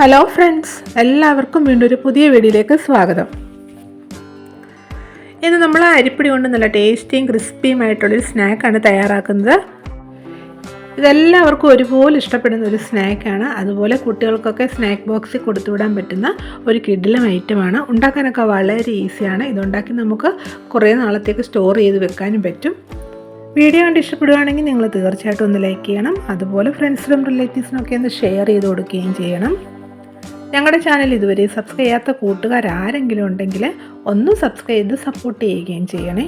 Hello friends എല്ലാവർക്കും വീണ്ടും ഒരു പുതിയ വീഡിയോയിലേക്ക് സ്വാഗതം. ഇന്ന് നമ്മൾ അരിപ്പൊടി കൊണ്ട് നല്ല ടേസ്റ്റിയും ക്രിസ്പിയും ആയിട്ടുള്ളൊരു സ്നാക്കാണ് തയ്യാറാക്കുന്നത്. ഇതെല്ലാവർക്കും ഒരുപോലെ ഇഷ്ടപ്പെടുന്ന ഒരു സ്നാക്കാണ് അതുപോലെ കുട്ടികൾക്കൊക്കെ സ്നാക്ക് ബോക്സിൽ കൊടുത്തുവിടാൻ പറ്റുന്ന ഒരു കിഡിലും ഐറ്റമാണ് ഉണ്ടാക്കാനൊക്കെ വളരെ ഈസിയാണ് ഇതുണ്ടാക്കി നമുക്ക് കുറേ നാളത്തേക്ക് സ്റ്റോർ ചെയ്ത് വെക്കാനും പറ്റും. വീഡിയോ കണ്ട് ഇഷ്ടപ്പെടുകയാണെങ്കിൽ നിങ്ങൾ തീർച്ചയായിട്ടും ഒന്ന് ലൈക്ക് ചെയ്യണം. അതുപോലെ ഫ്രണ്ട്സിനും റിലേറ്റീവ്സിനൊക്കെ ഒന്ന് ഷെയർ ചെയ്ത് കൊടുക്കുകയും ചെയ്യണം. ഞങ്ങളുടെ ചാനൽ ഇതുവരെ സബ്സ്ക്രൈബ് ചെയ്യാത്ത കൂട്ടുകാർ ആരെങ്കിലും ഉണ്ടെങ്കിൽ ഒന്ന് സബ്സ്ക്രൈബ് ചെയ്ത് സപ്പോർട്ട് ചെയ്യുകയും ചെയ്യണേ.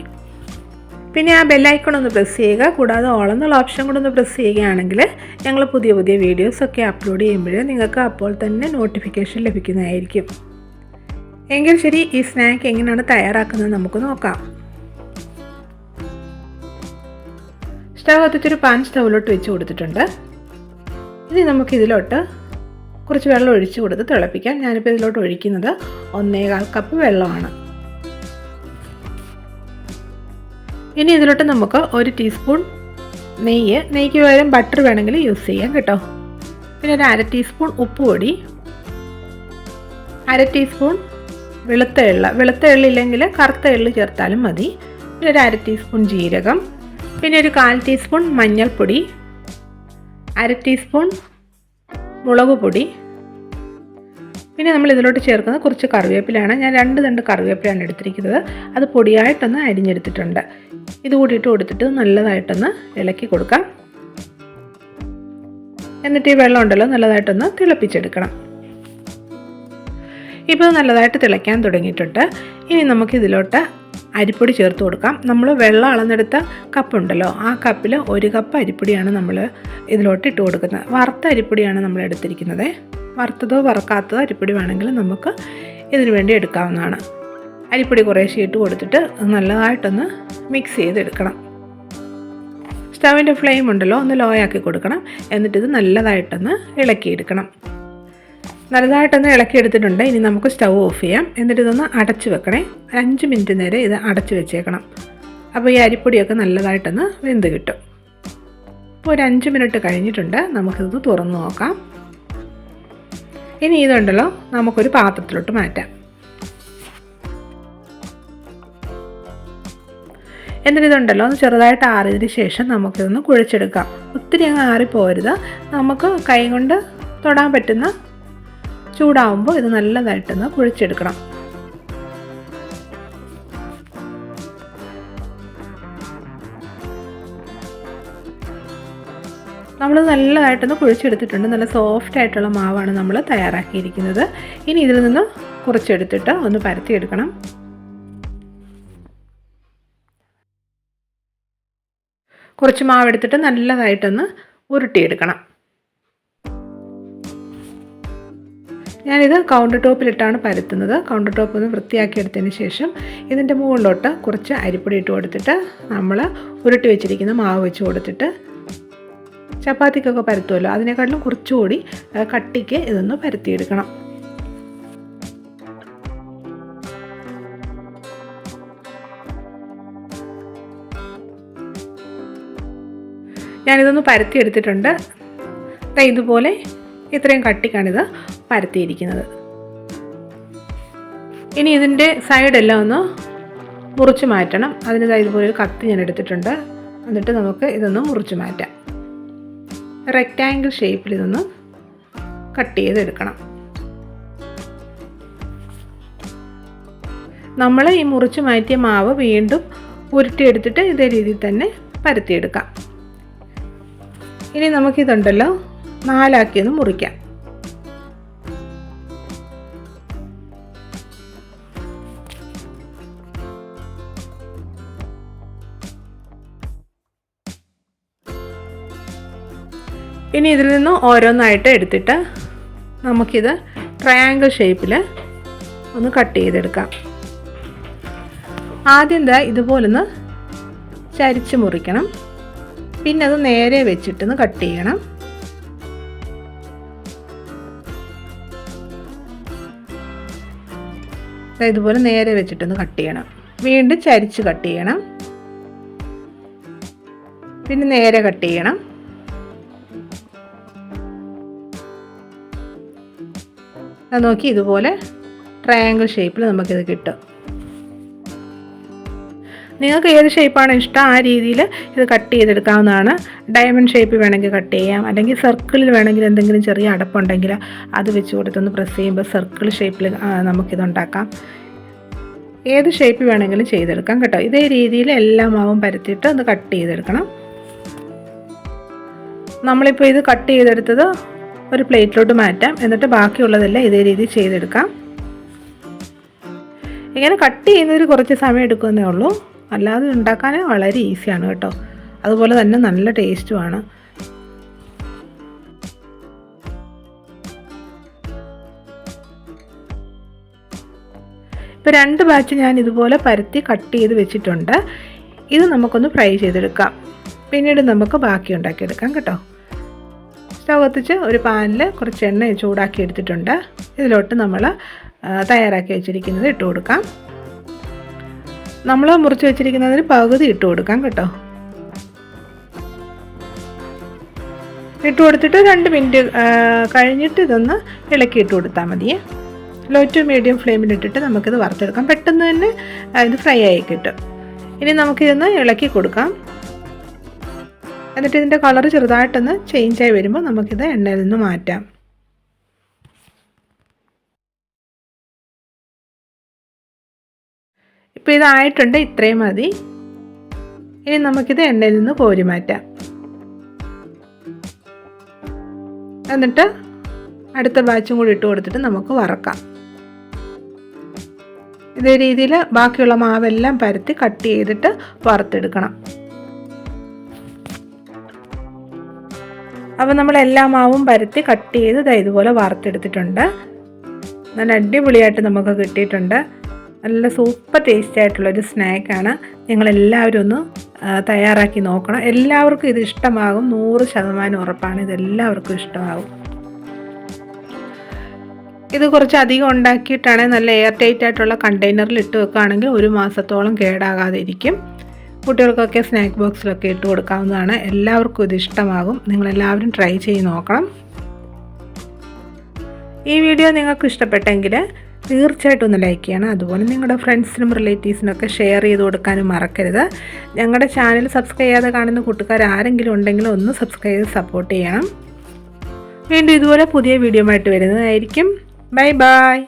പിന്നെ ആ ബെല്ലൈക്കൺ ഒന്ന് പ്രസ് ചെയ്യുക. കൂടാതെ ഓളെന്നുള്ള ഓപ്ഷൻ കൂടെ ഒന്ന് പ്രസ് ചെയ്യുകയാണെങ്കിൽ ഞങ്ങൾ പുതിയ പുതിയ വീഡിയോസൊക്കെ അപ്ലോഡ് ചെയ്യുമ്പോൾ നിങ്ങൾക്ക് അപ്പോൾ തന്നെ നോട്ടിഫിക്കേഷൻ ലഭിക്കുന്നതായിരിക്കും. എങ്കിൽ ശരി ഈ സ്നാക്ക് എങ്ങനെയാണ് തയ്യാറാക്കുന്നത് നമുക്ക് നോക്കാം. സ്റ്റവ് കത്തിച്ചൊരു പാൻ സ്റ്റൗവിലോട്ട് വെച്ച് കൊടുത്തിട്ടുണ്ട്. ഇനി നമുക്ക് ഇതിലോട്ട് കുറച്ച് വെള്ളം ഒഴിച്ച് കൊടുത്ത് തിളപ്പിക്കാം. ഞാനിപ്പോൾ ഇതിലോട്ട് ഒഴിക്കുന്നത് ഒന്നേകാൽ കപ്പ് വെള്ളമാണ്. ഇനി ഇതിലോട്ട് നമുക്ക് ഒരു ടീസ്പൂൺ നെയ്യ് നെയ്ക്ക് പകരം ബട്ടർ വേണമെങ്കിൽ യൂസ് ചെയ്യാം കേട്ടോ. പിന്നെ ഒരു അര ടീസ്പൂൺ ഉപ്പ് പൊടി അര ടീസ്പൂൺ വെളുത്ത എള്ള വെളുത്ത എള്ളില്ലെങ്കിൽ കറുത്ത എള്ള് ചേർത്താലും മതി. പിന്നെ ഒരു അര ടീസ്പൂൺ ജീരകം പിന്നെ ഒരു കാൽ ടീസ്പൂൺ മഞ്ഞൾപ്പൊടി അര ടീസ്പൂൺ മുളക് പൊടി പിന്നെ നമ്മൾ ഇതിലോട്ട് ചേർക്കുന്ന കുറച്ച് കറിവേപ്പിലാണ് ഞാൻ രണ്ട് തണ്ട് കറിവേപ്പിലാണ് എടുത്തിരിക്കുന്നത്. അത് പൊടിയായിട്ടൊന്ന് അരിഞ്ഞെടുത്തിട്ടുണ്ട്. ഇത് കൂടിയിട്ട് കൊടുത്തിട്ട് നല്ലതായിട്ടൊന്ന് ഇളക്കി കൊടുക്കാം. എന്നിട്ട് ഈ വെള്ളം ഉണ്ടല്ലോ നല്ലതായിട്ടൊന്ന് തിളപ്പിച്ചെടുക്കണം. ഇപ്പോൾ നല്ലതായിട്ട് തിളയ്ക്കാൻ തുടങ്ങിയിട്ടുണ്ട്. ഇനി നമുക്ക് ഇതിലോട്ട് അരിപ്പൊടി ചേർത്ത് കൊടുക്കാം. നമ്മൾ വെള്ളം അളന്നെടുത്ത കപ്പുണ്ടല്ലോ ആ കപ്പിൽ ഒരു കപ്പ് അരിപ്പൊടിയാണ് നമ്മൾ ഇതിലോട്ട് ഇട്ട് കൊടുക്കുന്നത്. വറുത്ത അരിപ്പൊടിയാണ് നമ്മൾ എടുത്തിരിക്കുന്നത്. വറുത്തതോ വറക്കാത്തതോ അരിപ്പൊടി വേണമെങ്കിൽ നമുക്ക് ഇതിനു വേണ്ടി എടുക്കാവുന്നതാണ്. അരിപ്പൊടി കുറേശ്ശെ ഇട്ട് കൊടുത്തിട്ട് നല്ലതായിട്ടൊന്ന് മിക്സ് ചെയ്തെടുക്കണം. സ്റ്റവിന്റെ ഫ്ലെയിം ഉണ്ടല്ലോ ഒന്ന് ലോ ആക്കി കൊടുക്കണം. എന്നിട്ടിത് നല്ലതായിട്ടൊന്ന് ഇളക്കിയെടുക്കണം. നല്ലതായിട്ടൊന്ന് ഇളക്കിയെടുത്തിട്ടുണ്ട്. ഇനി നമുക്ക് സ്റ്റൗ ഓഫ് ചെയ്യാം. എന്നിട്ട് ഇതൊന്ന് അടച്ചു വെക്കണേ. അഞ്ച് മിനിറ്റ് നേരെ ഇത് അടച്ചു വെച്ചേക്കണം. അപ്പോൾ ഈ അരിപ്പൊടിയൊക്കെ നല്ലതായിട്ടൊന്ന് വെന്ത് കിട്ടും. ഇപ്പോൾ ഒരു അഞ്ച് മിനിറ്റ് കഴിഞ്ഞിട്ടുണ്ട്. നമുക്കിത് തുറന്നു നോക്കാം. ഇനി ഇതുണ്ടല്ലോ നമുക്കൊരു പാത്രത്തിലോട്ട് മാറ്റാം. എന്നിട്ട് ഇതുണ്ടല്ലോ ഒന്ന് ചെറുതായിട്ട് ആറിയതിന് ശേഷം നമുക്കിതൊന്ന് കുഴച്ചെടുക്കാം. ഒത്തിരി അങ്ങ് ആറിപ്പോരുത്. നമുക്ക് കൈ കൊണ്ട് തൊടാൻ പറ്റുന്ന ചൂടാവുമ്പോൾ ഇത് നല്ലതായിട്ടൊന്ന് കുഴിച്ചെടുക്കണം. നമ്മൾ നല്ലതായിട്ടൊന്ന് കുഴിച്ചെടുത്തിട്ടുണ്ട്. നല്ല സോഫ്റ്റ് ആയിട്ടുള്ള മാവാണ് നമ്മൾ തയ്യാറാക്കിയിരിക്കുന്നത്. ഇനി ഇതിൽ നിന്ന് കുറച്ചെടുത്തിട്ട് ഒന്ന് പരത്തിയെടുക്കണം. കുറച്ച് മാവ് എടുത്തിട്ട് നല്ലതായിട്ടൊന്ന് ഉരുട്ടിയെടുക്കണം. ഞാനിത് കൗണ്ടർ ടോപ്പിലിട്ടാണ് പരത്തുന്നത്. കൗണ്ടർ ടോപ്പ് ഒന്ന് വൃത്തിയാക്കി എടുത്തതിന് ശേഷം ഇതിന്റെ മുകളിലോട്ട് കുറച്ച് അരിപ്പൊടി ഇട്ട് കൊടുത്തിട്ട് നമ്മൾ ഉരുട്ടി വെച്ചിരിക്കുന്ന മാവ് വെച്ച് കൊടുത്തിട്ട് ചപ്പാത്തിക്കൊക്കെ പരത്തുമല്ലോ അതിനേക്കാളും കുറച്ചുകൂടി കട്ടിക്ക് ഇതൊന്ന് പരത്തിയെടുക്കണം. ഞാനിതൊന്ന് പരത്തിയെടുത്തിട്ടുണ്ട്. ഇതുപോലെ ഇത്രയും കട്ടിക്കാണിത് പരത്തിയിരിക്കുന്നത്. ഇനി ഇതിന്റെ സൈഡെല്ലാം ഒന്ന് മുറിച്ച് മാറ്റണം. അതിന് ഇതുപോലെ ഒരു കത്തി ഞാൻ എടുത്തിട്ടുണ്ട് എന്നിട്ട് നമുക്ക് ഇതൊന്ന് മുറിച്ച് മാറ്റാം. റെക്റ്റാങ്കിൾ ഷേപ്പിൽ ഇതൊന്ന് കട്ട് ചെയ്തെടുക്കണം. നമ്മൾ ഈ മുറിച്ച് മാറ്റിയ മാവ് വീണ്ടും ഉരുട്ടിയെടുത്തിട്ട് ഇതേ രീതിയിൽ തന്നെ പരത്തിയെടുക്കാം. ഇനി നമുക്കിതുണ്ടല്ലോ നാലാക്കിയൊന്ന് മുറിക്കാം. ഇനി ഇതിൽ നിന്ന് ഓരോന്നായിട്ട് എടുത്തിട്ട് നമുക്കിത് ട്രയാങ്കിൾ ഷേപ്പിൽ ഒന്ന് കട്ട് ചെയ്തെടുക്കാം. ആദ്യം എന്താ ഇതുപോലൊന്ന് ചരിച്ച് മുറിക്കണം. പിന്നെ അത് നേരെ വെച്ചിട്ടൊന്ന് കട്ട് ചെയ്യണം. ഇതുപോലെ നേരെ വെച്ചിട്ടൊന്ന് കട്ട് ചെയ്യണം. വീണ്ടും ചരിച്ച് കട്ട് ചെയ്യണം. പിന്നെ നേരെ കട്ട് ചെയ്യണം. അത് നോക്കി ഇതുപോലെ ട്രയാങ്കിൾ ഷേപ്പിൽ നമുക്കിത് കിട്ടും. നിങ്ങൾക്ക് ഏത് ഷേപ്പാണ് ഇഷ്ടം ആ രീതിയിൽ ഇത് കട്ട് ചെയ്തെടുക്കാവുന്നതാണ്. ഡയമണ്ട് ഷേപ്പ് വേണമെങ്കിൽ കട്ട് ചെയ്യാം. അല്ലെങ്കിൽ സർക്കിളിൽ വേണമെങ്കിൽ എന്തെങ്കിലും ചെറിയ അടപ്പുണ്ടെങ്കിൽ അത് വെച്ച് കൊടുത്തൊന്ന് പ്രസ് ചെയ്യുമ്പോൾ സർക്കിൾ ഷേപ്പിൽ നമുക്കിതുണ്ടാക്കാം. ഏത് ഷേപ്പ് വേണമെങ്കിലും ചെയ്തെടുക്കാം കേട്ടോ. ഇതേ രീതിയിൽ എല്ലാ മാവും പരത്തിയിട്ട് ഒന്ന് കട്ട് ചെയ്തെടുക്കണം. നമ്മളിപ്പോൾ ഇത് കട്ട് ചെയ്തെടുത്തത് ഒരു പ്ലേറ്റിലോട്ട് മാറ്റാം. എന്നിട്ട് ബാക്കിയുള്ളതെല്ലാം ഇതേ രീതി ചെയ്തെടുക്കാം. ഇങ്ങനെ കട്ട് ചെയ്യുന്നതിന് കുറച്ച് സമയം എടുക്കുന്നേ ഉള്ളൂ. അല്ലാതെ ഉണ്ടാക്കാൻ വളരെ ഈസിയാണ് കേട്ടോ. അതുപോലെ തന്നെ നല്ല ടേസ്റ്റുമാണ് ഇപ്പോൾ രണ്ട് ബാച്ച് ഞാൻ ഇതുപോലെ പരത്തി കട്ട് ചെയ്ത് വെച്ചിട്ടുണ്ട്. ഇത് നമുക്കൊന്ന് ഫ്രൈ ചെയ്തെടുക്കാം. പിന്നീട് നമുക്ക് ബാക്കി ഉണ്ടാക്കിയെടുക്കാം കേട്ടോ. സ്റ്റൗ കത്തിച്ച് ഒരു പാനിൽ കുറച്ച് എണ്ണ ചൂടാക്കി എടുത്തിട്ടുണ്ട്. ഇതിലോട്ട് നമ്മൾ തയ്യാറാക്കി വെച്ചിരിക്കുന്നത് ഇട്ട് കൊടുക്കാം. നമ്മൾ മുറിച്ച് വെച്ചിരിക്കുന്നതിന് പകുതി ഇട്ട് കൊടുക്കാം കേട്ടോ. ഇട്ട് കൊടുത്തിട്ട് രണ്ട് മിനിറ്റ് കഴിഞ്ഞിട്ട് ഇതൊന്ന് ഇളക്കി ഇട്ട് കൊടുത്താൽ മതിയേ ലോ ടു മീഡിയം ഫ്ലെയിമിൽ ഫ്ലെയിമിലിട്ടിട്ട് നമുക്കിത് വറുത്തെടുക്കാം. പെട്ടെന്ന് തന്നെ ഇത് ഫ്രൈ ആയി കിട്ടും. ഇനി നമുക്കിതൊന്ന് ഇളക്കി കൊടുക്കാം. എന്നിട്ട് ഇതിന്റെ കളർ ചെറുതായിട്ടൊന്ന് ചേഞ്ചായി വരുമ്പോൾ നമുക്കിത് എണ്ണയിൽ നിന്ന് മാറ്റാം. ഇപ്പോൾ ഇതായിട്ടുണ്ട് ഇത്രയും മതി. ഇനി നമുക്കിത് എണ്ണയിൽ നിന്ന് കോരി മാറ്റാം. എന്നിട്ട് അടുത്ത ബാച്ചും കൂടി ഇട്ട് കൊടുത്തിട്ട് നമുക്ക് വറക്കാം. ഇതേ രീതിയിൽ ബാക്കിയുള്ള മാവെല്ലാം പരത്തി കട്ട് ചെയ്തിട്ട് വറുത്തെടുക്കണം. അപ്പോൾ നമ്മൾ എല്ലാ മാവും പരത്തി കട്ട് ചെയ്ത് ഇതുപോലെ വാർത്തെടുത്തിട്ടുണ്ട് നല്ല അടിപൊളിയായിട്ട് നമുക്ക് കിട്ടിയിട്ടുണ്ട്. നല്ല സൂപ്പർ ടേസ്റ്റ് ആയിട്ടുള്ളൊരു സ്നാക്കാണ് നിങ്ങളെല്ലാവരും ഒന്ന് തയ്യാറാക്കി നോക്കണം. എല്ലാവർക്കും ഇത് ഇഷ്ടമാകും. നൂറ് ശതമാനം ഉറപ്പാണ്. ഇതെല്ലാവർക്കും ഇഷ്ടമാകും. ഇത് കുറച്ച് അധികം ഉണ്ടാക്കിയിട്ടാണെങ്കിൽ നല്ല എയർ ടൈറ്റ് ആയിട്ടുള്ള കണ്ടെയ്നറിൽ ഇട്ട് വെക്കുകയാണെങ്കിൽ ഒരു മാസത്തോളം കേടാകാതെ ഇരിക്കും കുട്ടികൾക്കൊക്കെ സ്നാക്ക് ബോക്സിലൊക്കെ ഇട്ട് കൊടുക്കാവുന്നതാണ്. എല്ലാവർക്കും ഇത് ഇഷ്ടമാകും. നിങ്ങളെല്ലാവരും ട്രൈ ചെയ്ത് നോക്കണം. ഈ വീഡിയോ നിങ്ങൾക്ക് ഇഷ്ടപ്പെട്ടെങ്കിൽ തീർച്ചയായിട്ടും ഒന്ന് ലൈക്ക് ചെയ്യണം. അതുപോലെ നിങ്ങളുടെ ഫ്രണ്ട്സിനും റിലേറ്റീവ്സിനൊക്കെ ഷെയർ ചെയ്ത് കൊടുക്കാനും മറക്കരുത്. ഞങ്ങളുടെ ചാനൽ സബ്സ്ക്രൈബ് ചെയ്യാതെ കാണുന്ന കൂട്ടുകാർ ആരെങ്കിലും ഉണ്ടെങ്കിൽ ഒന്ന് സബ്സ്ക്രൈബ് ചെയ്ത് സപ്പോർട്ട് ചെയ്യണം. വീണ്ടും ഇതുപോലെ പുതിയ വീഡിയോ ആയിട്ട് വരുന്നതായിരിക്കും. Bye bye